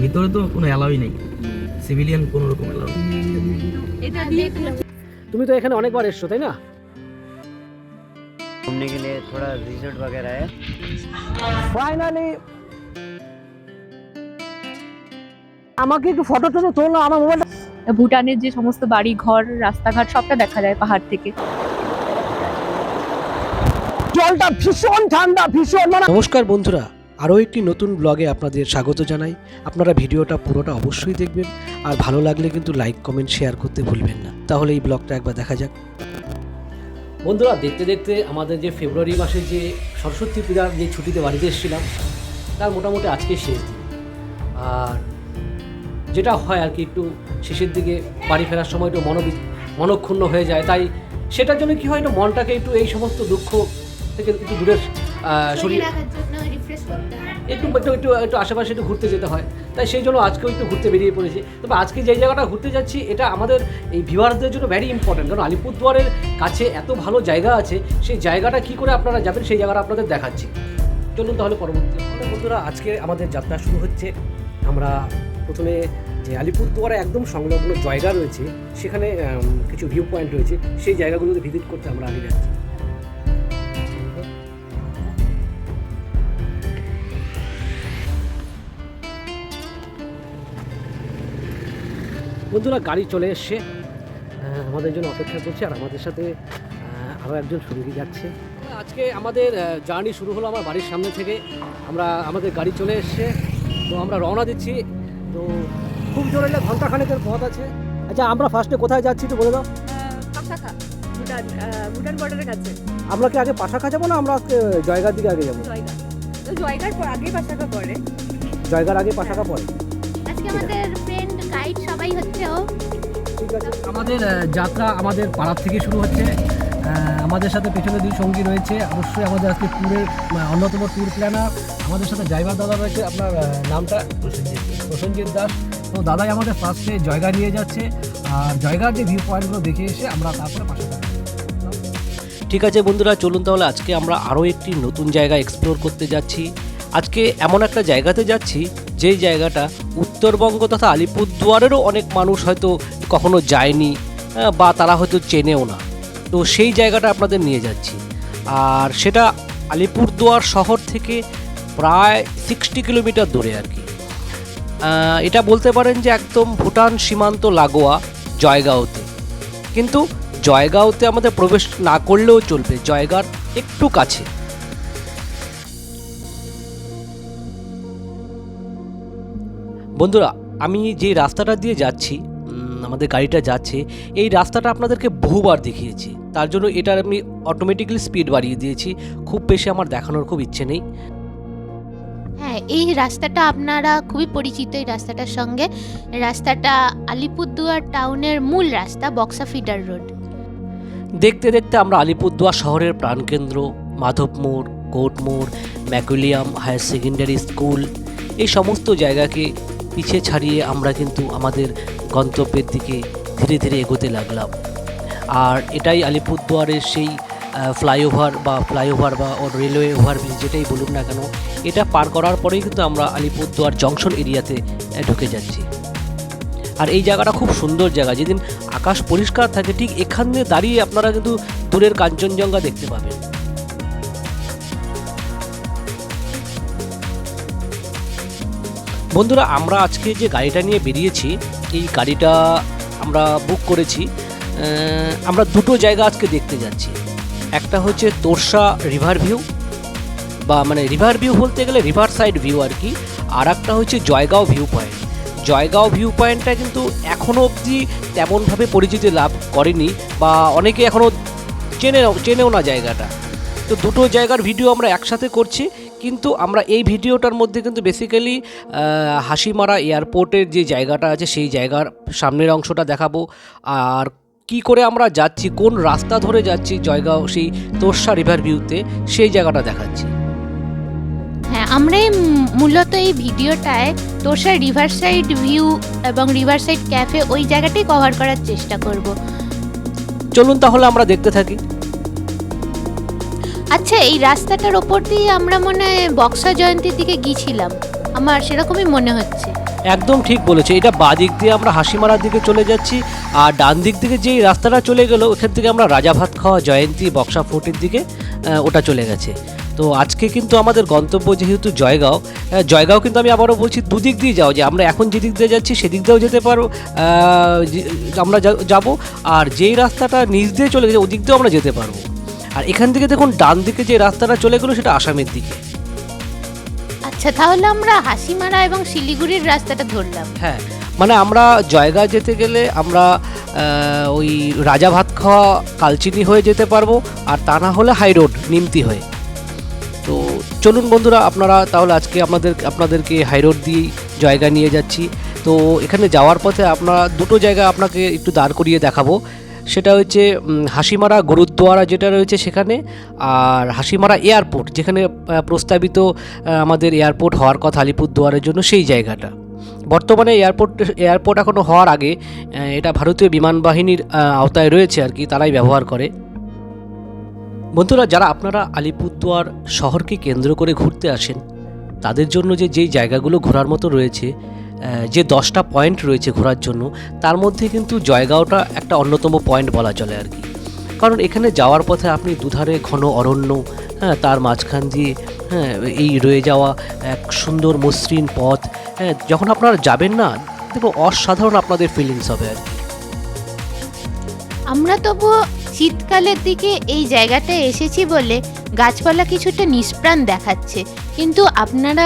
ভিতরে তো কোনো অ্যালাউই নেই সিভিলিয়ান কোনো রকম অ্যালাউ এটা দেখলাম তুমি তো এখানে অনেকবার এসছো তাই না घूमने के लिए थोड़ा रिजॉर्ट वगैरह है ফাইনালি আমাকে একটু ফটো টটো তোলো আমার মোবাইলটা ভুটানের যে সমস্ত বাড়ি ঘর রাস্তাঘাট সবটা দেখা যায় পাহাড় থেকে জলটা ভীষণ ঠান্ডা ভীষণ মানে নমস্কার বন্ধুরা আরও একটি নতুন ব্লগে আপনাদের স্বাগত জানাই। আপনারা ভিডিওটা পুরোটা অবশ্যই দেখবেন আর ভালো লাগলে কিন্তু লাইক কমেন্ট শেয়ার করতে ভুলবেন না। তাহলে এই ব্লগটা একবার দেখা যাক। বন্ধুরা দেখতে দেখতে আমাদের যে ফেব্রুয়ারি মাসে যে সরস্বতী পূজার যে ছুটিতে বাড়িতে এসেছিলাম তার মোটামুটি আজকে শেষ দিন। আর যেটা হয় আর কি একটু শেষের দিকে বাড়ি ফেরার সময় একটু মনোবি মনক্ষুণ্ণ হয়ে যায়। তাই সেটার জন্য কি হয় একটু মনটাকে একটু এই সমস্ত দুঃখ থেকে একটু দূরে আহ, একটু একটু একটু একটু আশেপাশে একটু ঘুরতে যেতে হয়। তাই সেই জন্য আজকেও একটু ঘুরতে বেরিয়ে পড়েছি। তবে আজকে যেই জায়গাটা ঘুরতে যাচ্ছি, এটা আমাদের এই ভিউয়ার্সদের জন্য ভ্যারি ইম্পর্টেন্ট কারণ আলিপুরদুয়ারের কাছে এত ভালো জায়গা আছে, সেই জায়গাটা কি করে আপনারা যাবেন, সেই জায়গাটা আপনাদের দেখাচ্ছি। চলুন তাহলে পরবর্তী বন্ধুরা, আজকে আমাদের যাত্রা শুরু হচ্ছে। আমরা প্রথমে যে আলিপুরদুয়ারে একদম সংলগ্ন জায়গা রয়েছে, সেখানে কিছু ভিউ পয়েন্ট রয়েছে। সেই জায়গাগুলোতে ভিজিট করতে আমরা আগে যাচ্ছি। বন্ধুরা গাড়ি চলে এসছে। আমাদের জন্য অপেক্ষা করছে আর আমাদের সাথে আরও একজন সঙ্গী যাচ্ছে। আজকে আমাদের জার্নি শুরু হলো আমার বাড়ির সামনে থেকে। আমরা আমাদের গাড়ি চলে এসছে। তো আমরা রওনা দিচ্ছি। তো খুব জোরে না ঘণ্টা খানেকের পথ আছে। আচ্ছা আমরা ফার্স্টে কোথায় যাচ্ছি তো বলে দাও। ভুটান ভুটান বর্ডারের কাছে। আমরা কি আগে পাশাখা যাব না আমরা জয়গার দিকে আগে যাব? জয়গার পর আগে পাশাখা পড়ে। জয়গার আগে পাশাখা পরে আজকে আমাদের আমাদের যাত্রা আমাদের পাড়ার থেকে শুরু হচ্ছে। আমাদের সাথে পেছনে দুই সঙ্গী রয়েছে। অবশ্যই আমাদের আজকে ট্যুরের অন্যতম ট্যুর প্ল্যানার। আমাদের সাথে ড্রাইভার দাদা রয়েছে, আপনার নামটা প্রসেনজিৎ দাস। তো দাদাই আমাদের ফার্স্টে জয়গা নিয়ে যাচ্ছে। আর জয়গার যে ভিউ পয়েন্টগুলো দেখে এসে আমরা তারপরে পাশে ঠিক আছে বন্ধুরা, চলুন তাহলে আজকে আমরা আরও একটি নতুন জায়গা এক্সপ্লোর করতে যাচ্ছি। আজকে এমন একটা জায়গাতে যাচ্ছি যেই জায়গাটা উত্তরবঙ্গ তথা আলিপুরদুয়ারেরও অনেক মানুষ হয়তো কখনো যায়নি বা তারা হয়তো চেনেও না। তো সেই জায়গাটা আপনাদের নিয়ে যাচ্ছি। আর সেটা আলিপুরদুয়ার শহর থেকে প্রায় সিক্সটি কিলোমিটার দূরে আর কি। এটা বলতে পারেন যে একদম ভুটান সীমান্ত লাগোয়া জয়গাঁওতে। কিন্তু জয়গাঁওতে আমাদের প্রবেশ না করলেও চলবে, জয়গার একটু কাছে। বন্ধুরা আমি যে রাস্তাটা দিয়ে যাচ্ছি আমাদের গাড়িটা যাচ্ছে এই রাস্তাটা আপনাদেরকে বহুবার দেখিয়েছি। তার জন্য এটার আমি অটোমেটিক্যালি স্পিড বাড়িয়ে দিয়েছি। খুব বেশি আমার দেখানোর খুব ইচ্ছে নেই। হ্যাঁ এই রাস্তাটা আপনারা খুবই পরিচিত এই রাস্তাটার সঙ্গে। রাস্তাটা আলিপুরদুয়ার টাউনের মূল রাস্তা বক্সা ফিডার রোড। দেখতে দেখতে আমরা আলিপুরদুয়ার শহরের প্রাণকেন্দ্র মাধব মোড় কোর্ট মোড় ম্যাকুলিয়াম হায়ার সেকেন্ডারি স্কুল এই সমস্ত জায়গাকে পিছে ছাড়িয়ে আমরা কিন্তু আমাদের গন্তব্যের দিকে ধীরে ধীরে এগোতে লাগলাম। আর এটাই আলিপুরদুয়ারের সেই ফ্লাইওভার বা ফ্লাইওভার বা রেলওয়ে ওভারব্রিজ যেটাই বলুন না কেন, এটা পার করার পরেই কিন্তু আমরা আলিপুরদুয়ার জংশন এরিয়াতে ঢুকে যাচ্ছি। আর এই জায়গাটা খুব সুন্দর জায়গা, যেদিন আকাশ পরিষ্কার থাকে ঠিক এখানে দাঁড়িয়ে আপনারা কিন্তু দূরের কাঞ্চনজঙ্ঘা দেখতে পাবেন। বন্ধুরা, আমরা আজকে যে গাড়িটা নিয়ে বেরিয়েছি, এই গাড়িটা আমরা বুক করেছি আমরা দুটো জায়গা আজকে দেখতে যাচ্ছি। একটা হচ্ছে তোরসা রিভার ভিউ বা মানে রিভার ভিউ বলতে গেলে রিভার সাইড ভিউ আর কি, আর একটা হচ্ছে Jaigaon view point Jaigaon view পয়েন্টটা কিন্তু এখনও অবধি তেমনভাবে পরিচিতি লাভ করেনি, বা অনেকে এখনও চেনে, চেনেও না জায়গাটা। তো দুটো জায়গার ভিডিও আমরা একসাথে করছি কিন্তু আমরা এই ভিডিওটার মধ্যে কিন্তু বেসিক্যালি হাসিমারা এয়ারপোর্টের যে জায়গাটা আছে সেই জায়গার সামনের অংশটা দেখাবো। আর কি করে আমরা যাচ্ছি কোন রাস্তা ধরে যাচ্ছি জয়গাঁও সেই তোরসা রিভার ভিউতে সেই জায়গাটা দেখাচ্ছি। হ্যাঁ আমরা এই মূলত এই ভিডিওটায় তোষার রিভার সাইড ভিউ এবং রিভার সাইড ক্যাফে ওই জায়গাটাই কভার করার চেষ্টা করব। চলুন তাহলে আমরা দেখতে থাকি। আচ্ছা এই রাস্তাটার ওপর দিয়ে আমরা মনে হয় বক্সা জয়ন্তীর দিকে গিয়েছিলাম। আমার সেরকমই মনে হচ্ছে। একদম ঠিক বলেছে। এটা বাঁ দিক দিয়ে আমরা হাসিমারার দিকে চলে যাচ্ছি আর ডান দিক থেকে যেই রাস্তাটা চলে গেল, ওখান থেকে আমরা রাজা ভাত খাওয়া জয়ন্তী বক্সা ফোর্টের দিকে ওটা চলে গেছে। তো আজকে কিন্তু আমাদের গন্তব্য যেহেতু জয়গাঁও জয়গাঁও কিন্তু আমি আবারও বলছি দুদিক দিয়ে যাও, যে আমরা এখন যেদিক দিয়ে যাচ্ছি সেদিক দিয়েও যেতে পারো আমরা যাব, আর যেই রাস্তাটা নিচ দিয়ে চলে গেছে ওদিক দিয়েও আমরা যেতে পারব। আর এখান থেকে দেখুন ডান দিকে যে রাস্তাটা চলে গেলো সেটা আসামের দিকে। আচ্ছা তাহলে আমরা হাসিমারা এবং শিলিগুড়ির রাস্তাটা ধরলাম। হ্যাঁ মানে আমরা জয়গা যেতে গেলে আমরা ওই রাজা ভাত খাওয়া কালচিনি হয়ে যেতে পারব আর তা না হলে হাই রোড নিমতি হয়ে। তো চলুন বন্ধুরা আপনারা তাহলে আজকে আমাদের আপনাদেরকে হাই রোড দিয়েই জায়গা নিয়ে যাচ্ছি। তো এখানে যাওয়ার পথে আপনারা দুটো জায়গা আপনাকে একটু দাঁড় করিয়ে দেখাবো। সেটা হচ্ছে হাসিমারা গুরুদ্বারা যেটা রয়েছে সেখানে আর হাসিমারা এয়ারপোর্ট, যেখানে প্রস্তাবিত আমাদের এয়ারপোর্ট হওয়ার কথা আলিপুরদুয়ারের জন্য সেই জায়গাটা। বর্তমানে এয়ারপোর্ট এয়ারপোর্ট এখনও হওয়ার আগে এটা ভারতীয় বিমান বাহিনীর আওতায় রয়েছে আর কি, তারাই ব্যবহার করে। বন্ধুরা, যারা আপনারা আলিপুরদুয়ার শহরকে কেন্দ্র করে ঘুরতে আসেন, তাদের জন্য যে, যেই জায়গাগুলো ঘোরার মতো রয়েছে যে দশটা পয়েন্ট রয়েছে ঘোরার জন্য, তার মধ্যে কিন্তু জয়গাঁওটা একটা অন্যতম পয়েন্ট বলা চলে আর কি। কারণ এখানে যাওয়ার পথে আপনি দুধারে ঘন অরণ্য হ্যাঁ তার মাঝখান দিয়ে হ্যাঁ এই রয়ে যাওয়া এক সুন্দর মসৃণ পথ হ্যাঁ যখন আপনারা যাবেন না, দেখুন, অসাধারণ আপনাদের ফিলিংস হবে আর কি। আমরা তবু শীতকালের দিকে এই জায়গাটায় এসেছি বলে গাছপালা কিছুটা নিষ্প্রাণ দেখাচ্ছে। কিন্তু আপনারা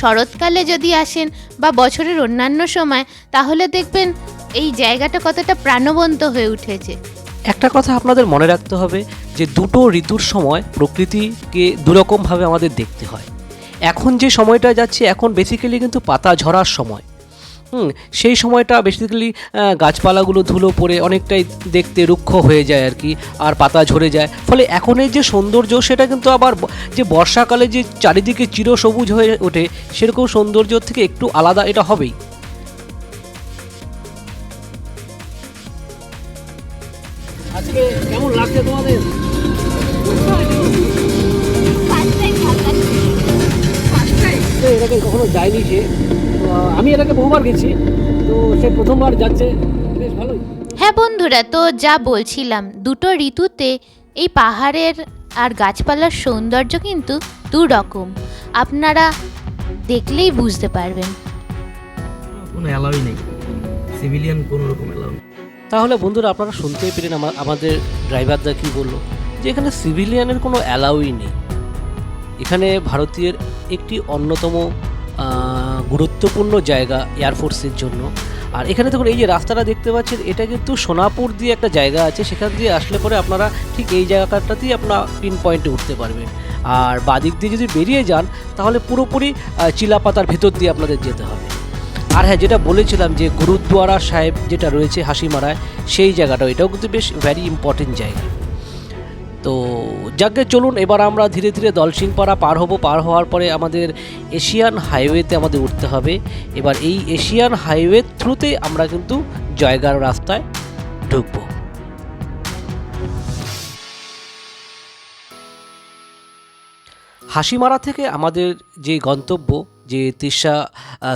শরৎকালে যদি আসেন বা বছরের অন্যান্য সময়, তাহলে দেখবেন এই জায়গাটা কতটা প্রাণবন্ত হয়ে উঠেছে। একটা কথা আপনাদের মনে রাখতে হবে যে দুটো ঋতুর সময় প্রকৃতিকে দুরকমভাবে আমাদের দেখতে হয়। এখন যে সময়টা যাচ্ছে, এখন বেসিক্যালি কিন্তু পাতা ঝরার সময়। হুম সেই সময়টা বেসিক্যালি গাছপালাগুলো ধুলো পড়ে অনেকটাই দেখতে রুক্ষ হয়ে যায় আর কি আর পাতা ঝরে যায়। ফলে এখনের যে সৌন্দর্য সেটা কিন্তু আবার যে বর্ষাকালে যে চারিদিকে চিরসবুজ হয়ে ওঠে সেরকম সৌন্দর্য থেকে একটু আলাদা এটা হবেই। আজকে কেমন লাগছে তোমাদের? তো কখনো যায়নি সে আমি এর আগে বহুবার গেছি তো সে প্রথমবার যাচ্ছে বেশ ভালোই। হ্যাঁ বন্ধুরা তো যা বলছিলাম দুটো ঋতুতে এই পাহাড়ের আর গাছপালার সৌন্দর্য কিন্তু দু রকম আপনারা দেখলেই বুঝতে পারবেন। কোনো অ্যালাউই নেই। সিভিলিয়ান কোনো রকম অ্যালাউ তাহলে বন্ধুরা আপনারা শুনতেই পেলেন আমা- আমাদের ড্রাইভারদা কি বলল? যে এখানে সিভিলিয়ানের কোনো অ্যালাউই নেই। এখানে ভারতীয়ের একটি অন্যতম গুরুত্বপূর্ণ জায়গা এয়ারফোর্সের জন্য। আর এখানে দেখুন, এই যে রাস্তাটা দেখতে পাচ্ছেন, এটা কিন্তু সোনাপুর দিয়ে একটা জায়গা আছে, সেখান দিয়ে আসলে পরে আপনারা ঠিক এই জায়গাটাতেই আপনার পিন পয়েন্টে উঠতে পারবেন। আর বাদিক দিয়ে যদি বেরিয়ে যান, তাহলে পুরোপুরি চিলাপাতার ভেতর দিয়ে আপনাদের যেতে হবে। আর হ্যাঁ যেটা বলেছিলাম যে গুরুদ্বারা সাহেব যেটা রয়েছে হাসিমারায়, সেই জায়গাটা এটাও কিন্তু বেশ ভ্যারি ইম্পর্টেন্ট জায়গা। যাকে চলুন, এবার আমরা ধীরে ধীরে দলসিংপাড়া পার হব। পার হওয়ার পরে আমাদের এশিয়ান হাইওয়েতে আমাদের উঠতে হবে। এবার এই এশিয়ান হাইওয়ে থ্রুতে আমরা কিন্তু জয়গার রাস্তায় ঢুকবো। হাসিমারা থেকে আমাদের যে গন্তব্য, যে Tirsa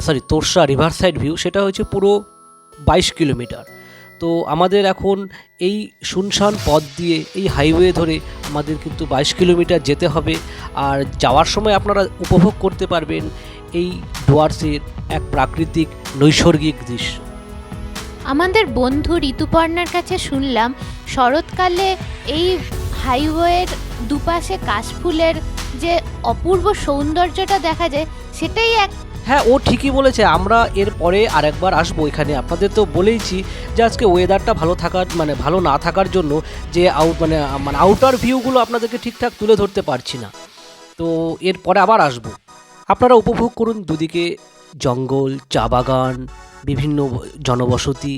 sorry Torsa river side view সেটা হচ্ছে পুরো বাইশ কিলোমিটার। তো আমাদের এখন এই শুনশান পথ দিয়ে, এই হাইওয়ে ধরে আমাদের কিন্তু বাইশ কিলোমিটার যেতে হবে। আর যাওয়ার সময় আপনারা উপভোগ করতে পারবেন এই ডুয়ার্সের এক প্রাকৃতিক নৈসর্গিক দৃশ্য। আমাদের বন্ধু ঋতুপর্ণার কাছে শুনলাম, শরৎকালে এই হাইওয়ের দুপাশে কাশফুলের যে অপূর্ব সৌন্দর্যটা দেখা যায়, সেটাই এক হ্যাঁ ও ঠিকই বলেছে। আমরা এরপরে আরেকবার আসব। এখানে আপনাদের তো বলেইছি যে আজকে ওয়েদারটা ভালো থাকার মানে ভালো না থাকার জন্য যে আউট মানে মানে আউটার ভিউগুলো আপনাদেরকে ঠিকঠাক তুলে ধরতে পারছি না। তো এরপরে আবার আসব। আপনারা উপভোগ করুন দুদিকে জঙ্গল, চা বাগান, বিভিন্ন জনবসতি।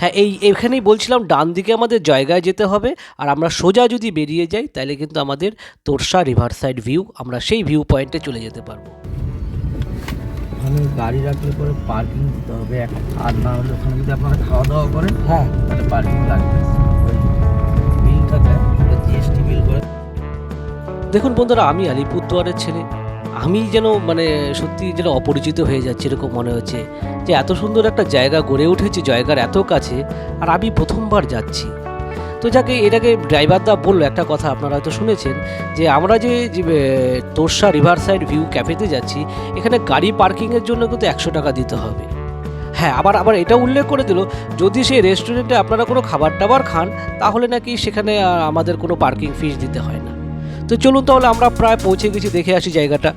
হ্যাঁ এই এখানেই বলছিলাম ডান দিকে আমাদের জায়গায় যেতে হবে আর আমরা সোজা যদি বেরিয়ে যাই তাহলে কিন্তু আমাদের তোরসা রিভার সাইড ভিউ আমরা সেই ভিউ পয়েন্টে চলে যেতে পারব। ওখানে গাড়ি রাখলে পরে পার্কিং দিতে হবে আর না হলে ওখানে যদি আপনারা খাওয়া দাওয়া করেন হ্যাঁ। তাহলে পার্কিং লাগবে। বিলটা দেয় জিএসটি বিল করে। দেখুন বন্ধুরা আমি আলিপুরদুয়ারের ছেলে। আমি যেন মানে সত্যি যেন অপরিচিত হয়ে যাচ্ছে, এরকম মনে হচ্ছে যে এত সুন্দর একটা জায়গা গড়ে উঠেছে, জায়গার এত কাছে, আর আমি প্রথমবার যাচ্ছি। তো যাকে এটাকে ড্রাইভারদা বলল একটা কথা, আপনারা হয়তো শুনেছেন যে আমরা যে তোরসা রিভার সাইড ভিউ ক্যাফেতে যাচ্ছি, এখানে গাড়ি পার্কিংয়ের জন্য কিন্তু একশো টাকা দিতে হবে। হ্যাঁ আবার আবার এটা উল্লেখ করে দিল, যদি সেই রেস্টুরেন্টে আপনারা কোনো খাবার টাবার খান, তাহলে নাকি সেখানে আমাদের কোনো পার্কিং ফিস দিতে হয় না। তো চলুন তাহলে আমরা প্রায় পৌঁছে গেছি দেখে আসি জায়গাটা।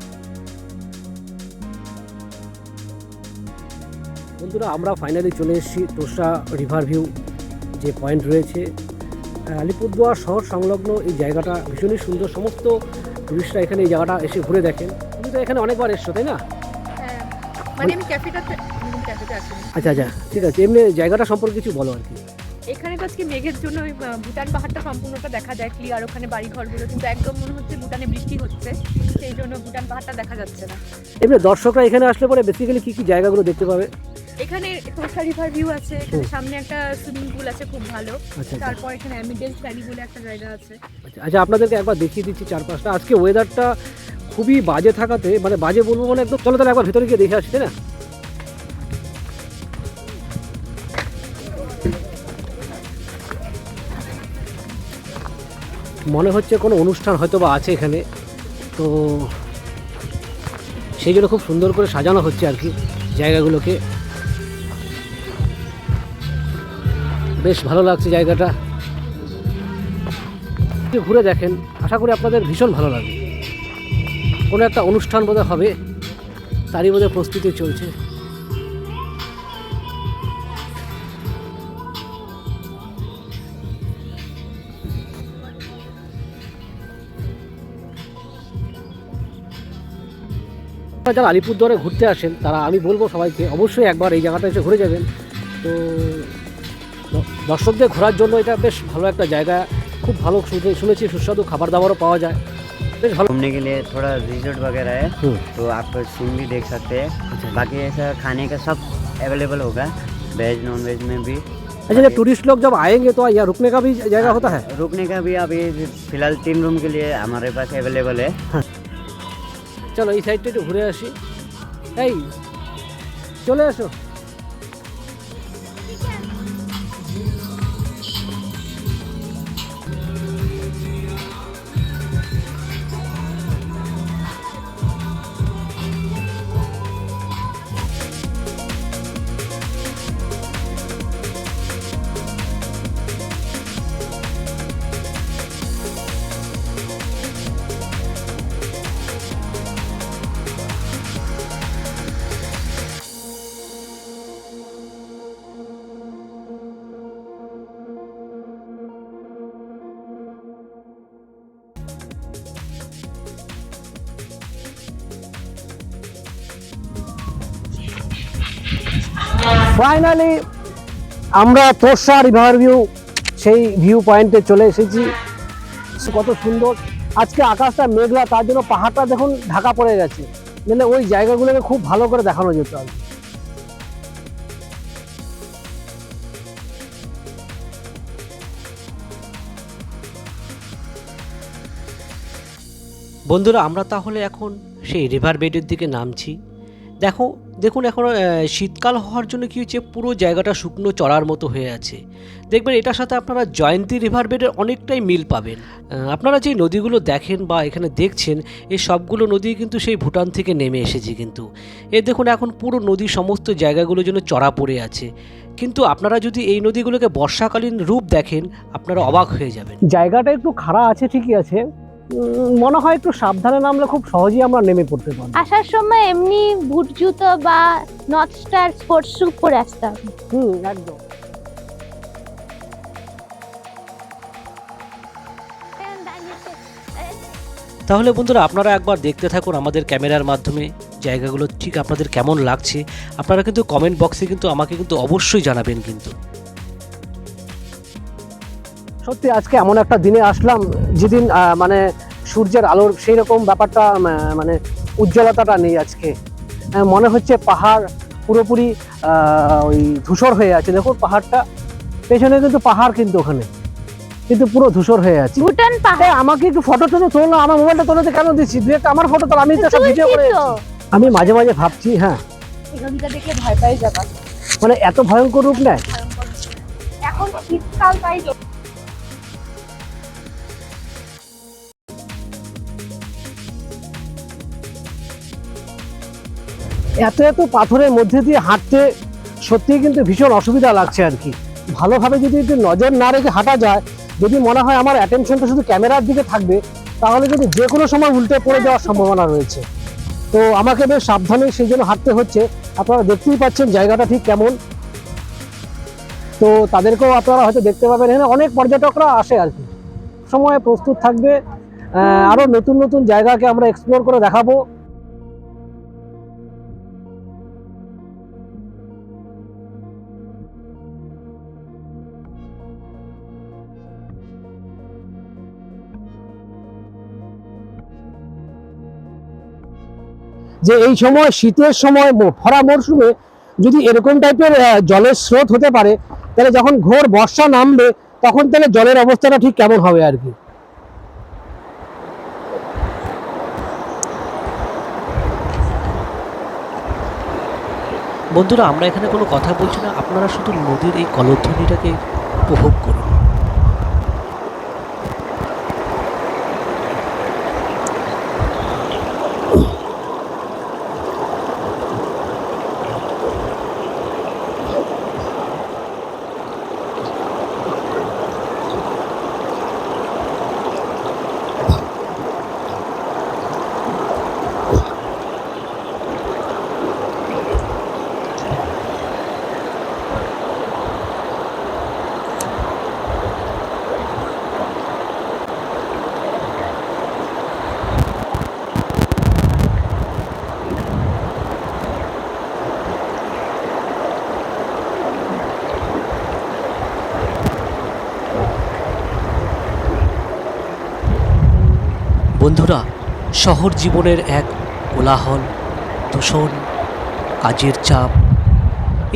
বন্ধুরা আমরা ফাইনালি চলে এসেছি তোষা রিভার ভিউ যে পয়েন্ট রয়েছে। আলিপুরদুয়ার শহর সংলগ্ন এই জায়গাটা ভীষণই সুন্দর। সমস্ত টুরিস্টরা এখানে এই জায়গাটা এসে ঘুরে দেখেন। তুমি তো এখানে অনেকবার এসছো তাই না? হ্যাঁ মানে আচ্ছা আচ্ছা ঠিক আছে। এমনি জায়গাটা সম্পর্কে কিছু বলো আর কি। এখানে তো আজকে মেঘের জন্য ওই ভুটান পাহাড়টা সম্পূর্ণটা দেখা যায় ক্লিয়ার ওখানে বাড়ি ঘরগুলো কিন্তু একদম মনে হচ্ছে ভুটানে বৃষ্টি হচ্ছে সেই জন্য ভুটান পাহাড়টা দেখা যাচ্ছে না। এমনি দর্শকরা এখানে আসলে পরে বেসিক্যালি কি কি জায়গাগুলো দেখতে পাবে? এখানে তোষা রিভার ভিউ আছে এখানে সামনে একটা সুইমিং পুল আছে খুব ভালো। আচ্ছা আচ্ছা। তারপর এখানে অ্যামিডেন্স ভ্যালি বলে একটা জায়গা আছে। আচ্ছা, আচ্ছা আপনাদেরকে একবার দেখিয়ে দিচ্ছি চারপাশটা। আজকে ওয়েদারটা খুবই বাজে থাকাতে মানে বাজে বলব মানে একদম চলো তাহলে একবার ভেতরে গিয়ে দেখে আসছি না? মনে হচ্ছে কোনো অনুষ্ঠান হয়তো বা আছে এখানে। তো সেই জন্য খুব সুন্দর করে সাজানো হচ্ছে আর কি জায়গাগুলোকে। বেশ ভালো লাগছে জায়গাটা। ঘুরে দেখেন, আশা করি আপনাদের ভীষণ ভালো লাগবে। কোনো একটা অনুষ্ঠান বোধহয় হবে, তারই বোধহয় প্রস্তুতি চলছে। যারা আলিপুরদুয়ারে ঘুরতে আসেন তারা আমি বলবো সবাইকে অবশ্যই একবার এই জায়গাটা এসে ঘুরে যাবেন তো দ- দর্শকদের ঘোরার জন্য এটা বেশ ভালো একটা জায়গা খুব ভালো শুনে- শুনেছি সুস্বাদু খাবার দাবারও পাওয়া যায় বেশ ভালো घूमने के लिए थोड़ा रिजोर्ट वगैरह है হুম, तो आप सीन भी देख सकते हैं अच्छा बाकी ऐसा खाने का सब अवेलेबल होगा वेज नॉन वेज में भी अच्छा जब टूरिस्ट लोग जब आएंगे तो यहाँ रुकने का भी जगह होता है रुकने का भी अभी फिलहाल तीन रूम के लिए हमारे पास अवेलेबल है চলো এই সাইডটা একটু ঘুরে আসি। এই চলে আসো। ফাইনালি আমরা তোরসা রিভার ভিউ, সেই ভিউ পয়েন্টে চলে এসেছি। কত সুন্দর। আজকে আকাশটা মেঘলা, তার জন্য পাহাড়টা দেখুন ঢাকা পড়ে গেছে। মানে ওই জায়গাগুলোকে খুব ভালো করে দেখানো যেত আর বন্ধুরা, আমরা তাহলে এখন সেই রিভার বেডের দিকে নামছি। দেখো, দেখুন এখন শীতকাল হওয়ার জন্য কি হচ্ছে পুরো জায়গাটা শুকনো চড়ার মতো হয়ে আছে। দেখবেন এটার সাথে আপনারা জয়ন্তী রিভার বেডের অনেকটাই মিল পাবেন। আপনারা যে নদীগুলো দেখেন বা এখানে দেখছেন, এই সবগুলো নদী কিন্তু সেই ভুটান থেকে নেমে এসেছে কিন্তু। এ দেখুন এখন পুরো নদী সমস্ত জায়গাগুলো যেন চড়া পড়ে আছে। কিন্তু আপনারা যদি এই নদীগুলোকে বর্ষাকালীন রূপ দেখেন, আপনারা অবাক হয়ে যাবেন। জায়গাটা একটু খাড়া আছে, ঠিকই আছে মনে হয় একটু সাবধানে নামলে খুব সহজেই আমরা নেমে পড়তে পারব। আসার সময় এমনি বুট জুতো বা নর্থ স্টার স্পোর্টস শ্যু পরে আসতে হবে। হুম একদম। তাহলে বন্ধুরা আপনারা একবার দেখতে থাকুন আমাদের ক্যামেরার মাধ্যমে জায়গাগুলো ঠিক আপনাদের কেমন লাগছে। আপনারা কিন্তু কমেন্ট বক্সে কিন্তু আমাকে কিন্তু অবশ্যই জানাবেন কিন্তু। সত্যি আজকে এমন একটা দিনে আসলাম যেদিন মানে সূর্যের আলোর সেই রকম ব্যাপারটা মানে উজ্জ্বলতাটা নেই আজকে। মনে হচ্ছে পাহাড় পুরোপুরি ওই ধূসর হয়ে আছে। দেখুন পাহাড়টা পেছনে কিন্তু পাহাড় কিন্তু ওখানে। কিন্তু পুরো ধূসর হয়ে আছে। ভুটান পাহাড়। আমাকে একটু ফটো টটো তোলো আমার মোবাইলটা তোলাতে কেন দিচ্ছি? দু একটা আমার ফটো তোলা আমি তো সব ভিডিও করে আমি মাঝে মাঝে ভাবছি হ্যাঁ। এখানটা দেখে ভয় পাই যাবা মানে এত ভয়ঙ্কর রূপ নেয়। এখন শীতকাল তাই এত এত পাথরের মধ্যে দিয়ে হাঁটতে সত্যিই কিন্তু ভীষণ অসুবিধা লাগছে আর কি। ভালোভাবে যদি একটু নজর না রেখে হাঁটা যায়, যদি মনে হয় আমার অ্যাটেনশনটা শুধু ক্যামেরার দিকে থাকবে, তাহলে কিন্তু যে কোনো সময় উল্টে পড়ে যাওয়ার সম্ভাবনা রয়েছে। তো আমাকে বেশ সাবধানে সেই জন্য হাঁটতে হচ্ছে। আপনারা দেখতেই পাচ্ছেন জায়গাটা ঠিক কেমন। তো তাদেরকেও আপনারা হয়তো দেখতে পাবেন। এখানে অনেক পর্যটকরা আসে আর কি। সময় প্রস্তুত থাকবে। আরও নতুন নতুন জায়গাকে আমরা এক্সপ্লোর করে দেখাবো। যে এই সময় শীতের সময় ভরা মরশুমে যদি এরকম টাইপের জলের স্রোত হতে পারে, তাহলে যখন ঘোর বর্ষা নামবে, তখন তাহলে জলের অবস্থাটা ঠিক কেমন হবে আর কি? বন্ধুরা, আমরা এখানে কোনো কথা বলছি না। আপনারা শুধু নদীর এই কলধ্বনিটাকে উপভোগ করুন। বন্ধুরা, শহর জীবনের এক কোলাহল, দূষণ, কাজের চাপ,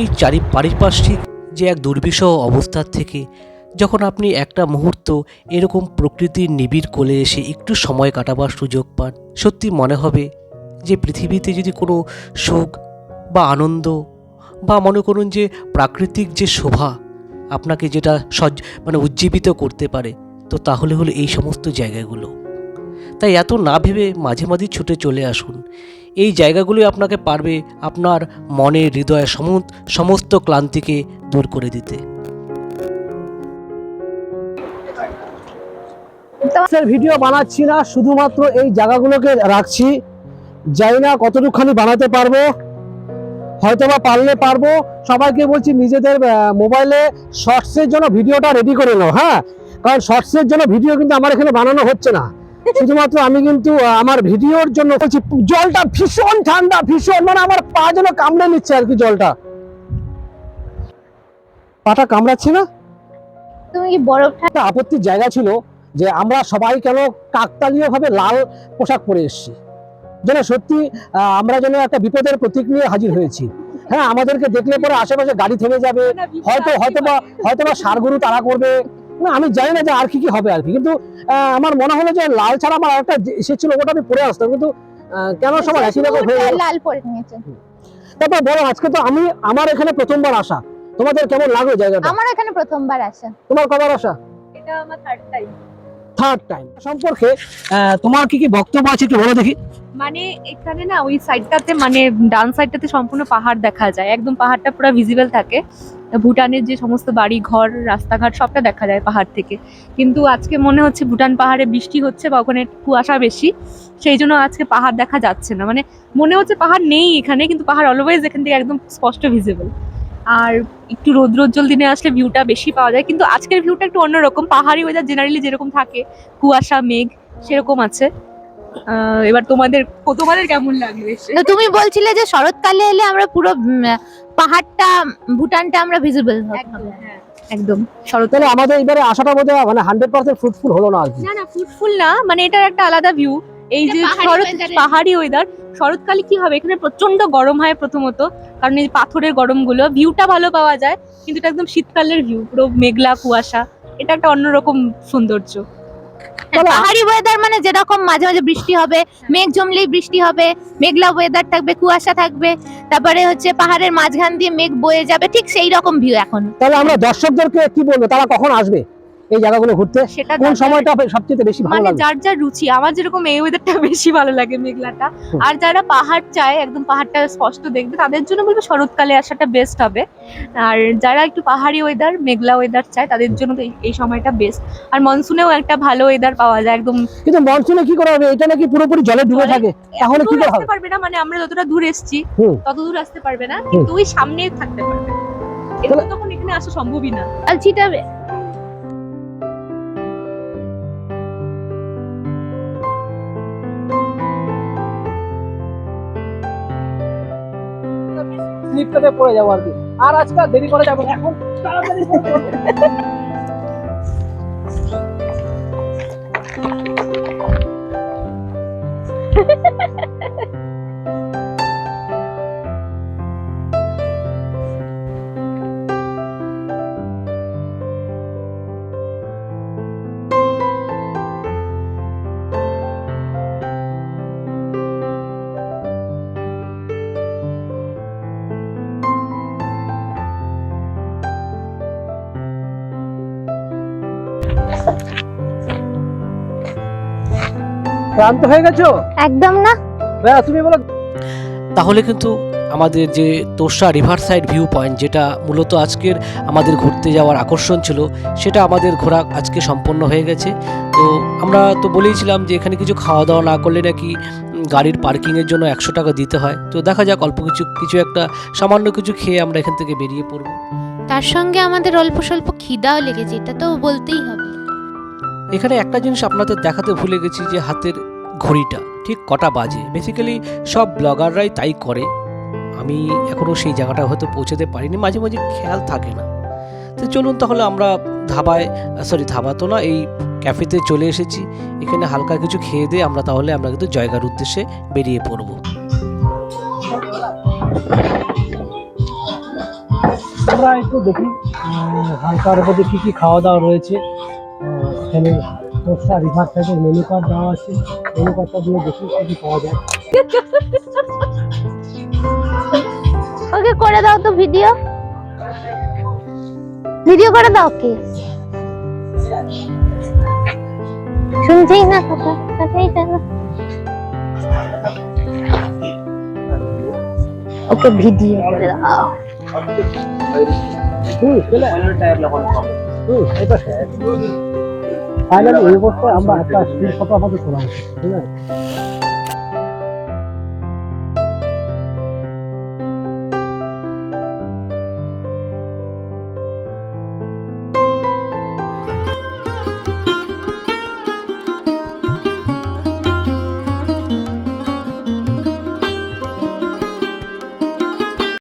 এই চারি পারিপার্শ্বিক যে এক দুর্বিষহ অবস্থার থেকে যখন আপনি একটা মুহূর্ত এরকম প্রকৃতির নিবিড় কোলে এসে একটু সময় কাটাবার সুযোগ পান, সত্যি মনে হবে যে পৃথিবীতে যদি কোনো সুখ বা আনন্দ বা মনে করুন যে প্রাকৃতিক যে শোভা আপনাকে যেটা সজ মানে উজ্জীবিত করতে পারে, তো তাহলে হলো এই সমস্ত জায়গাগুলো। তাই এত না ভেবে মাঝে মাঝে ছুটে চলে আসুন। এই জায়গাগুলি আপনাকে পারবে আপনার মনে হৃদয়ে সমস্ত সমস্ত ক্লান্তিকে দূর করে দিতে। ভিডিও বানাচ্ছি না, শুধুমাত্র এই জায়গাগুলোকে রাখছি। যাই না কতটুকখানি বানাতে পারব হয়তো বা পারলে পারব। সবাইকে বলছি নিজেদের মোবাইলে শর্টসের জন্য ভিডিওটা রেডি করে নাও হ্যাঁ? কারণ শর্টসের জন্য ভিডিও কিন্তু আমার এখানে বানানো হচ্ছে না। শুধুমাত্র আমি কিন্তু আমার ভিডিওর জন্য বলছি জলটা ভীষণ ঠান্ডা ভীষণ মানে আমার পা যেন কামড়ে নিচ্ছে আর কি জলটা। পাটা কামড়াচ্ছে না? তুমি কি বরফ একটা আপত্তির জায়গা ছিল যে আমরা সবাই কেন কাকতালীয় ভাবে লাল পোশাক পরে এসেছি। যেন সত্যি আমরা যেন একটা বিপদের প্রতীক নিয়ে হাজির হয়েছি। হ্যাঁ আমাদেরকে দেখলে পরে আশেপাশে গাড়ি থেমে যাবে হয়তো হয়তো বা হয়তো বা সারগরু তারা করবে না আমি জানি না যে আর কি কি হবে আর কি। কিন্তু আমার মনে হলো যে লাল ছাড়া আমার একটা এসেছিল ওটা আমি পরে আসতাম। কিন্তু কেন সবার একই রকম হয়ে গেল? লাল পরে নিয়েছে। তারপর বলো আজকে তো আমি আমার এখানে প্রথমবার আসা। তোমাদের কেমন লাগল জায়গাটা? আমার এখানে প্রথমবার আসা। তোমার কবার আসা? এটা আমার থার্ড টাইম থার্ড টাইম সম্পর্কে তোমার কি কি বক্তব্য আছে একটু বলো দেখি। মানে এখানে না, ওই সাইডটাতে মানে ডান সাইডটাতে সম্পূর্ণ পাহাড় দেখা যায়। একদম পাহাড়টা পুরো ভিজিবল থাকে। ভুটানের যে সমস্ত বাড়ি, ঘর, রাস্তাঘাট, সবটা দেখা যায় পাহাড় থেকে। কিন্তু আজকে মনে হচ্ছে ভুটান পাহাড়ে বৃষ্টি হচ্ছে বা ওখানে কুয়াশা বেশি, সেই জন্য আজকে পাহাড় দেখা যাচ্ছে না। মানে মনে হচ্ছে পাহাড় নেই এখানে, কিন্তু পাহাড় অলওয়েজ এখান থেকে একদম স্পষ্ট ভিজিবল আর একটু রৌদ্রোজ্জ্বল দিনে আসলে ভিউটা বেশি পাওয়া যায়। কিন্তু আজকের ভিউটা একটু অন্যরকম। পাহাড়ি ওয়েদার জেনারেলি যেরকম থাকে কুয়াশা মেঘ সেরকম আছে। এবার তোমাদের তোমাদের কেমন লাগল তুমি বলছিলে যে শরৎকালে এলে আমরা পুরো পাহাড়টা ভুটানটা আমরা ভিজিবল একদম হ্যাঁ। একদম। শরৎ তাহলে আমাদের এবারে আশাটা বোধ হয় মানে হান্ড্রেড পার্সেন্ট ফ্রুটফুল হলো না আর না না ফুটফুল না মানে এটার একটা আলাদা ভিউ এই যে শরৎ পাহাড়ি ওয়েদার শরৎকালে কি হবে? এখানে প্রচণ্ড গরম হয় প্রথমত কারণ এই পাথরের গরমগুলো ভিউটা ভালো পাওয়া যায় কিন্তু এটা একদম শীতকালের ভিউ পুরো মেঘলা কুয়াশা এটা একটা অন্যরকম সৌন্দর্য। হ্যাঁ, পাহাড়ি ওয়েদার মানে যেরকম মাঝে মাঝে বৃষ্টি হবে মেঘ জমলেই বৃষ্টি হবে মেঘলা ওয়েদার থাকবে কুয়াশা থাকবে তারপরে হচ্ছে পাহাড়ের মাঝখান দিয়ে মেঘ বয়ে যাবে ঠিক সেই রকম ভিউ এখন। তাহলে আমরা দর্শকদেরকে কি বলব? তারা কখন আসবে? এই জায়গাগুলো ঘুরতে কোন সময়টা সবচেয়ে বেশি ভালো মানে যার যার রুচি আমার যেরকম এই ওয়েদারটা বেশি ভালো লাগে মেঘলাটা। আর যারা পাহাড় চায় একদম পাহাড়টা স্পষ্ট দেখবে তাদের জন্য বলব শরৎকালে আসাটা বেস্ট হবে। আর যারা একটু পাহাড়ি ওয়েদার মেঘলা ওয়েদার চায় তাদের জন্য তো এই- সময়টা বেস্ট আর মনসুনেও একটা ভালো ওয়েদার পাওয়া যায় একদম কিন্তু মনসুনে কি করা হবে? এটা নাকি পুরোপুরি জলে ডুবে থাকে। তাহলে কি করে হবে? পারবে না মানে আমরা যতটা দূর এসেছি তত দূর আসতে পারবে না। কিন্তু ওই সামনেই থাকতে পারবে। এটা তখন এখানে আসা সম্ভবই না। আর চিটাবে স্লিপ পড়ে যাব আর কি। আর আজকে দেরি করা যাবে এখন তাড়াতাড়ি ক্লান্ত হয়ে গেছো? একদম না। ভাইয়া তুমি বলো। তাহলে কিন্তু আমাদের যে Torsa river side view point যেটা মূলত আজকের আমাদের ঘুরতে যাওয়ার আকর্ষণ ছিল সেটা আমাদের ঘোরা আজকে সম্পন্ন হয়ে গেছে। তো আমরা তো বলেইছিলাম যে এখানে কিছু খাওয়া দাওয়া না করলে নাকি গাড়ির পার্কিংয়ের জন্য একশো টাকা দিতে হয়। তো দেখা যাক অল্প কিছু কিছু একটা সামান্য কিছু খেয়ে আমরা এখান থেকে বেরিয়ে পড়ব। তার সঙ্গে আমাদের অল্প স্বল্প খিদাও লেগেছে এটা তো বলতেই হবে। এখানে একটা জিনিস আপনাদের দেখাতে ভুলে গেছি যে হাতের ঘড়িটা, ঠিক কটা বাজে। বেসিক্যালি সব ব্লগাররাই তাই করে। আমি এখনও সেই জায়গাটা হয়তো পৌঁছাতে পারিনি, মাঝে মাঝে খেয়াল থাকে না। তো চলুন তাহলে আমরা ধাবায় সরি ধাবা তো না, এই ক্যাফেতে চলে এসেছি। এখানে হালকা কিছু খেয়ে দিয়ে আমরা তাহলে আমরা কিন্তু জয়গার উদ্দেশ্যে বেরিয়ে পড়ব। আমরা একটু দেখি হালকার মধ্যে কি কি খাওয়া দাওয়া রয়েছে। এখানে তোষা রিভার সাইডের মেনু কার্ড দেওয়া আছে। মেনু কার্ডটা দিয়ে দেখি কি কি পাওয়া যায়। ওকে করে দাও তো ভিডিও ভিডিও করে দাও কি? শুনছেই না কথা কথাই না। ওকে ভিডিও করে দাও। হুম চলে হুম এটা ফাইনালি এই বছর আমরা একটা ফটো আমাদের করা উচিত ঠিক আছে?